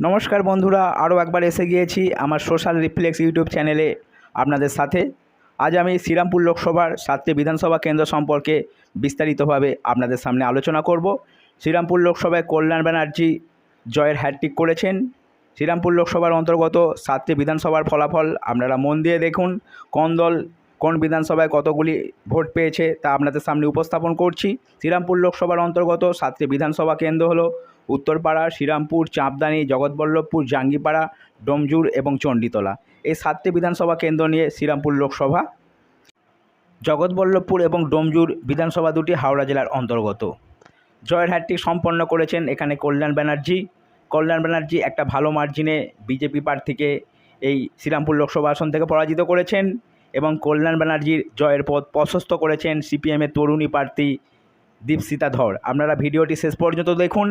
নমস্কার বন্ধুরা, আরও একবার এসে গিয়েছি আমার সোশ্যাল রিফ্লেক্স ইউটিউব চ্যানেলে আপনাদের সাথে। আজ আমি শ্রীরামপুর লোকসভার সাতটি বিধানসভা কেন্দ্র সম্পর্কে বিস্তারিতভাবে আপনাদের সামনে আলোচনা করব। শ্রীরামপুর লোকসভায় কল্যাণ ব্যানার্জি জয়ের হ্যাট্রিক করেছেন। শ্রীরামপুর লোকসভার অন্তর্গত সাতটি বিধানসভার ফলাফল আপনারা মন দিয়ে দেখুন। কোন দল কোন বিধানসভায় কতগুলি ভোট পেয়েছে তা আপনাদের সামনে উপস্থাপন করছি। শ্রীরামপুর লোকসভার অন্তর্গত সাতটি বিধানসভা কেন্দ্র হলো উত্তরপাড়া, শ্রীরামপুর, চাঁপদানি, জগৎবল্লভপুর, জাঙ্গিপাড়া, ডোমজুর এবং চণ্ডীতলা। এই সাতটি বিধানসভা কেন্দ্র নিয়ে শ্রীরামপুর লোকসভা, জগৎবল্লভপুর এবং ডোমজুর বিধানসভা দুটি হাওড়া জেলার অন্তর্গত। জয়ের হাটটি সম্পন্ন করেছেন এখানে কল্যাণ ব্যানার্জি। কল্যাণ ব্যানার্জি একটা ভালো মার্জিনে বিজেপি প্রার্থীকে এই শ্রীরামপুর লোকসভা আসন থেকে পরাজিত করেছেন এবং কল্যাণ ব্যানার্জির জয়ের পথ প্রশস্ত করেছেন সিপিএমের তরুণী প্রার্থী দীপসিতা ধর। আপনারা ভিডিওটি শেষ পর্যন্ত দেখুন।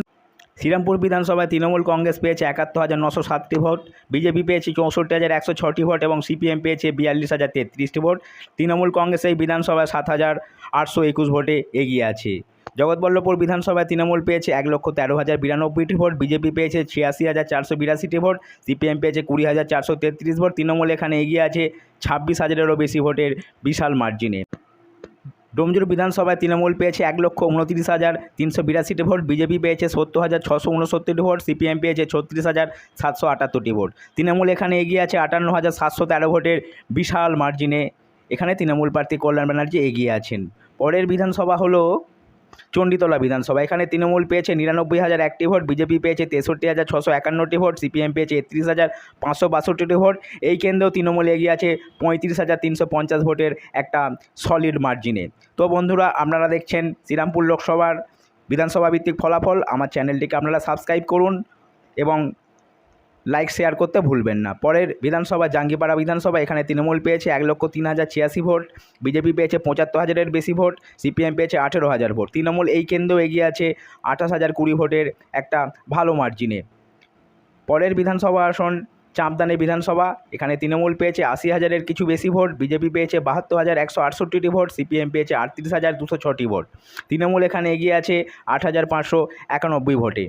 শ্রীরামপুর বিধানসভায় তৃণমূল কংগ্রেস পেয়েছে একাত্তর হাজার নশো সাতটি ভোট, বিজেপি পেয়েছে চৌষট্টি হাজার একশো ছটি ভোট এবং সিপিএম পেয়েছে বিয়াল্লিশ হাজার তেত্রিশটি ভোট। তৃণমূল কংগ্রেস এই বিধানসভায় সাত হাজার আটশো একুশ ভোটে এগিয়ে আছে। জগৎবল্লভপুর বিধানসভায় তৃণমূল পেয়েছে এক লক্ষ তেরো হাজার বিরানব্বইটি ভোট, বিজেপি পেয়েছে ছিয়াশি হাজার চারশো বিরাশিটি ভোট, সিপিএম পেয়েছে কুড়ি হাজার চারশো তেত্রিশ ভোট। তৃণমূল এখানে এগিয়ে আছে ছাব্বিশ হাজারেরও বেশি ভোটের বিশাল মার্জিনে ডোমজুর বিধানসভায় তৃণমূল পেয়েছে এক লক্ষ উনত্রিশ হাজার তিনশো বিরাশিটি ভোট, বিজেপি পেয়েছে সত্তর হাজার ছশো উনসত্তরটি ভোট, সিপিএম পেয়েছে ছত্রিশ হাজার সাতশো আটাত্তরটি ভোট। তৃণমূল এখানে এগিয়ে আছে আটান্ন হাজার সাতশো তেরো ভোটের বিশাল মার্জিনে এখানে তৃণমূল প্রার্থী কল্যাণ ব্যানার্জি এগিয়ে আছেন। পরের বিধানসভা হলো চণ্ডীতলা বিধানসভা। এখানে তৃণমূল পেয়েছে নিরানব্বই হাজার একটি ভোট, বিজেপি পেয়েছে তেষট্টি হাজার ছশো একান্নটি ভোট, সিপিএম পেয়েছে একত্রিশ হাজার পাঁচশো বাষট্টিটি ভোট। এই কেন্দ্রেও তৃণমূল এগিয়ে আছে পঁয়ত্রিশ হাজার তিনশো পঞ্চাশ ভোটের একটা সলিড মার্জিনে তো বন্ধুরা, আপনারা দেখছেন শ্রীরামপুর লোকসভার বিধানসভা ভিত্তিক ফলাফল। আমার চ্যানেলটিকে আপনারা সাবস্ক্রাইব করুন এবং লাইক শেয়ার করতে ভুলবেন না। পরের বিধানসভা, জাঙ্গিপাড়া বিধানসভা, এখানে তৃণমূল পেয়েছে এক লক্ষ তিন হাজার ছিয়াশি ভোট, বিজেপি পেয়েছে পঁচাত্তর হাজারের বেশি ভোট, সিপিএম পেয়েছে আঠেরো হাজার ভোট। তৃণমূল এই কেন্দ্রেও এগিয়ে আছে আঠাশ হাজার কুড়ি ভোটের একটা ভালো মার্জিনে পরের বিধানসভা আসন, চাঁপদানি বিধানসভা, এখানে তৃণমূল পেয়েছে আশি হাজারের কিছু বেশি ভোট, বিজেপি পেয়েছে বাহাত্তর হাজার একশো আটষট্টিটি ভোট, সিপিএম পেয়েছে আটত্রিশ হাজার দুশো ছটি ভোট। তৃণমূল এখানে এগিয়ে আছে আট হাজার পাঁচশো একানব্বই ভোটে।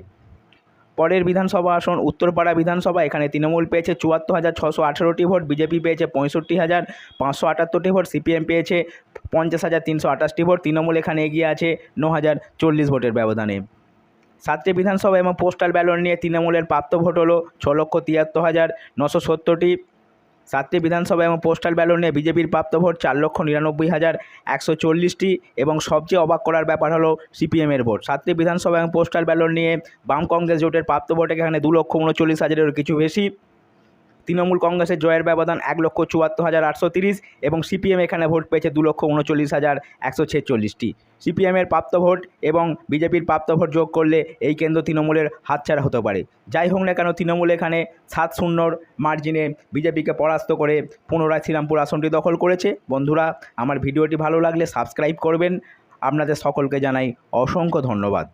পরের বিধানসভা আসন, উত্তরপাড়া বিধানসভা, এখানে তৃণমূল পেয়েছে চুয়াত্তর হাজার ছশো আঠেরোটি ভোট, বিজেপি পেয়েছে পঁয়ষট্টি হাজার পাঁচশো আটাত্তরটি ভোট, সিপিএম পেয়েছে পঞ্চাশ হাজার তিনশো আঠাশটি ভোট, তৃণমূল এখানে এগিয়ে আছে ন হাজার চল্লিশ ভোটের ব্যবধানে। সাতটি বিধানসভা এবং পোস্টাল ব্যালট নিয়ে তৃণমূলের প্রাপ্ত ভোট হলো ছ লক্ষ তিয়াত্তর হাজার নশো সত্তরটি। সাতটি বিধানসভা এবং পোস্টাল ব্যালট নিয়ে বিজেপির প্রাপ্ত ভোট চার লক্ষ নিরানব্বই হাজার একশো চল্লিশটি এবং সবচেয়ে অবাক করার ব্যাপার হলো সিপিএমের ভোট। সাতটি বিধানসভা এবং পোস্টাল ব্যালট নিয়ে বাম কংগ্রেস জোটের প্রাপ্ত ভোট এখানে দু লক্ষ উনচল্লিশ হাজারেরও কিছু বেশি। তৃণমূল কংগ্রেসের জয়ের ব্যবধান এক লক্ষ চুয়াত্তর হাজার আটশো তিরিশ এবং সিপিএম এখানে ভোট পেয়েছে দু লক্ষ উনচল্লিশ হাজার একশো ছেচল্লিশটি। সিপিএমের প্রাপ্ত ভোট এবং বিজেপির প্রাপ্ত ভোট যোগ করলে এই কেন্দ্র তৃণমূলের হাতছাড়া হতে পারে। যাই হোক না কেন, তৃণমূল এখানে সাত শূন্যর মার্জিনে বিজেপিকে পরাস্ত করে পুনরায় শ্রীরামপুর আসনটি দখল করেছে। বন্ধুরা, আমার ভিডিওটি ভালো লাগলে সাবস্ক্রাইব করবেন। আপনাদের সকলকে জানাই অসংখ্য ধন্যবাদ।